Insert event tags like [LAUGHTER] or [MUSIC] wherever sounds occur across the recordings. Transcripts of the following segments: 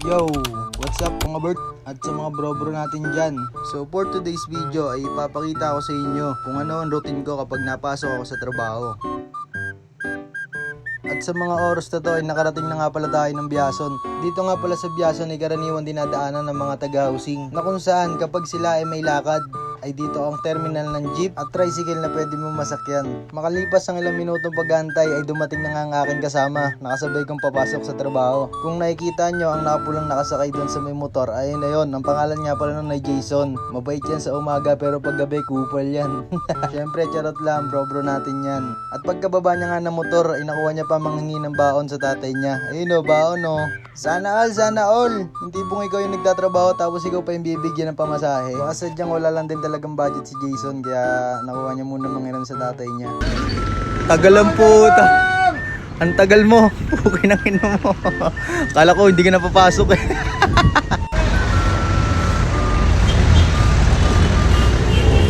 Yo! What's up mga Bert? At sa mga bro-bro natin dyan. So for today's video ay ipapakita ko sa inyo kung ano ang routine ko kapag napasok ako sa trabaho. At sa mga oras na to ay nakarating na nga pala tayo ng Biason. Dito nga pala sa Biason ay karaniwan dinadaanan ng mga taga-housing na kung saan kapag sila ay may lakad ay dito ang terminal ng jeep at tricycle na pwede mo masakyan. Makalipas ang ilang minutong pag-antay ay dumating na nga ang aking kasama. Nakasabay kong papasok sa trabaho. Kung nakikita nyo ang napulang nakasakay doon sa may motor, ayun na yun. Ang pangalan nga pala nun ay Jason. Mabait yan sa umaga pero paggabi kupal yan. [LAUGHS] Siyempre charot lang bro bro natin yan. At pagkababa niya nga ng motor ay nakuha niya pa manghingi ng baon sa tatay niya. Ayun o baon o. Sana all, sana all. Hindi pong ikaw yung nagtatrabaho tapos ikaw pa yung bibigyan ng pamasahe. Baka sadyang wala lang din talagang budget si Jason kaya nakuha niya muna mangiram sa tatay niya. Tagal ang puta. Ang tagal mo. [LAUGHS] Okay na mo. Kala ko hindi ka napapasok eh. [LAUGHS]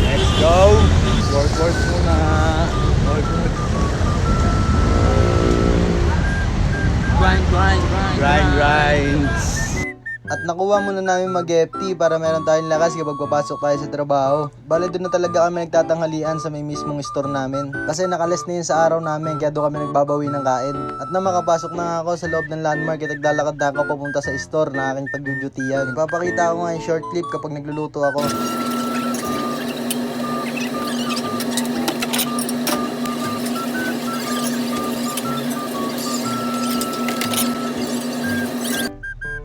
Let's go. Work, work muna. Work, work. Grind, grind, grind. Grind, grinds. At nakuha muna namin mag-FT para meron tayong lakas kapag papasok tayo sa trabaho. Bale doon na talaga kami nagtatanghalian sa may mismong store namin. Kasi nakalas na yun sa araw namin kaya doon kami nagbabawi ng kain. At na makapasok na ako sa loob ng landmark at naglalakad na ako papunta sa store na aking pagdudutihan. Ipapakita ko nga yung short clip kapag nagluluto ako.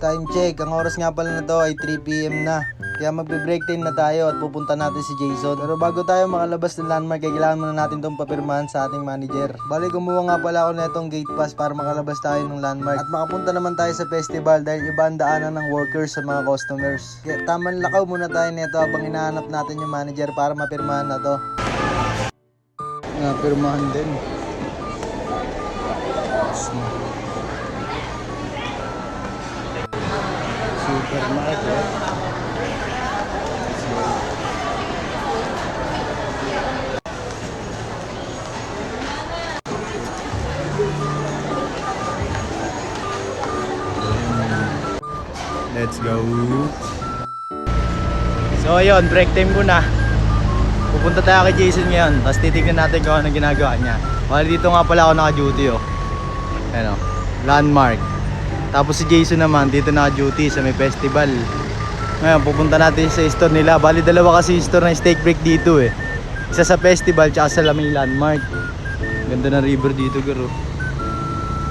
Time check, ang oras nga pala na to ay 3pm na. Kaya magbe-break time na tayo at pupunta natin si Jason. Pero bago tayo makalabas ng landmark, kailangan muna natin itong papirmahan sa ating manager. Bali, kumuha nga pala ako na itong gate pass para makalabas tayo ng landmark. At makapunta naman tayo sa festival dahil iba ang daanan ng workers sa mga customers. Kaya taman lakaw muna tayo nito habang hinahanap natin yung manager para mapirmahan na to. Napirmahan din. Supermarket. Let's go. So ayun, break time muna. Pupunta tayo kay Jason ngayon, tapos titignan natin kung ano ginagawa niya. Bali dito nga pala ako naka-duty oh. Ano, landmark. Tapos si Jason naman dito naka-duty sa may festival. Ngayon, pupunta natin sa store nila. Bali dalawa kasi store na steak break dito eh. Isa sa festival, tsaka sa may landmark. Ganda ng river dito, garo.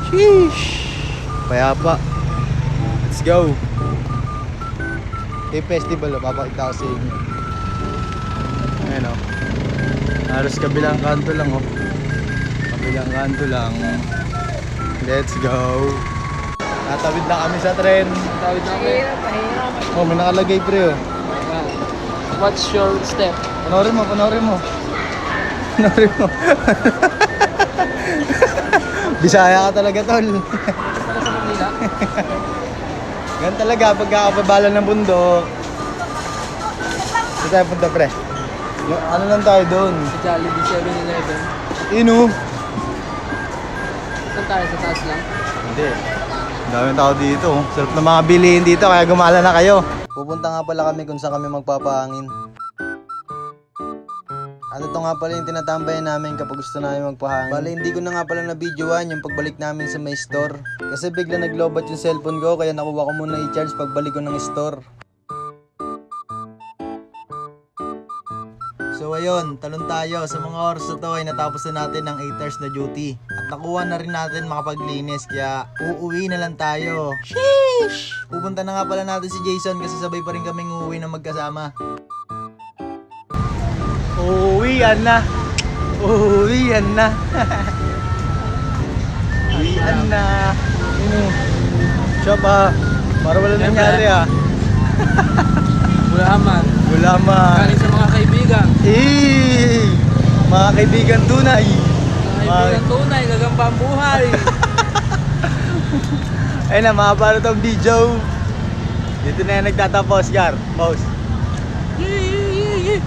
Sheesh! Payapa. Let's go! Yung festival, oh, papakita ko sa inyo. Ayan oh. Halos kabilang kanto lang oh. Kabilang kanto lang. Let's go! Natawid na kami sa tren. Tawid namin. Oh, may nakalagay pre oh. What's your step? Panorin mo, panorin mo. Panorin mo. [LAUGHS] Bisaya ka talaga tol. Para sa Manila? Ganun talaga pag kakababala ng bundok. Saan tayo punta pre? Yung, ano lang tayo doon? Sa Jollibee 7-Eleven. Ino. Saan tayo? Sa taas lang? Hindi. Daming tao dito. oh. Sarap na mga bilihin dito kaya gumala na kayo. Pupunta nga pala kami kung saan kami magpapahangin. At ito nga pala yung tinatambayan namin kapag gusto namin magpahangin. Bale, hindi ko na nga pala na videoan yung pagbalik namin sa may store. Kasi bigla naglobat yung cellphone ko kaya nakuha ko muna i-charge pagbalik ko ng store. So ayun, talon tayo. Sa mga oras na to ay natapos na natin ang 8 hours na duty. At nakuha na rin natin makapaglinis kaya uuwi na lang tayo. Sheesh! Pupunta na nga pala natin si Jason kasi sabay pa rin kaming uuwi na magkasama. Uuwian na! Uuwian na! [LAUGHS] Uwian na! Ano? Siya pa! Para wala nangyari ah. [LAUGHS] Bulaman. Gulaman! Galing sa mga kaibigan. Eh! Mga kaibigan tunay! Mga kaibigan tunay, gagamba ang buhay. [LAUGHS] Ayun na, makapalo tong video. Dito na yan nagtatapos, Gar. Pause. Yee!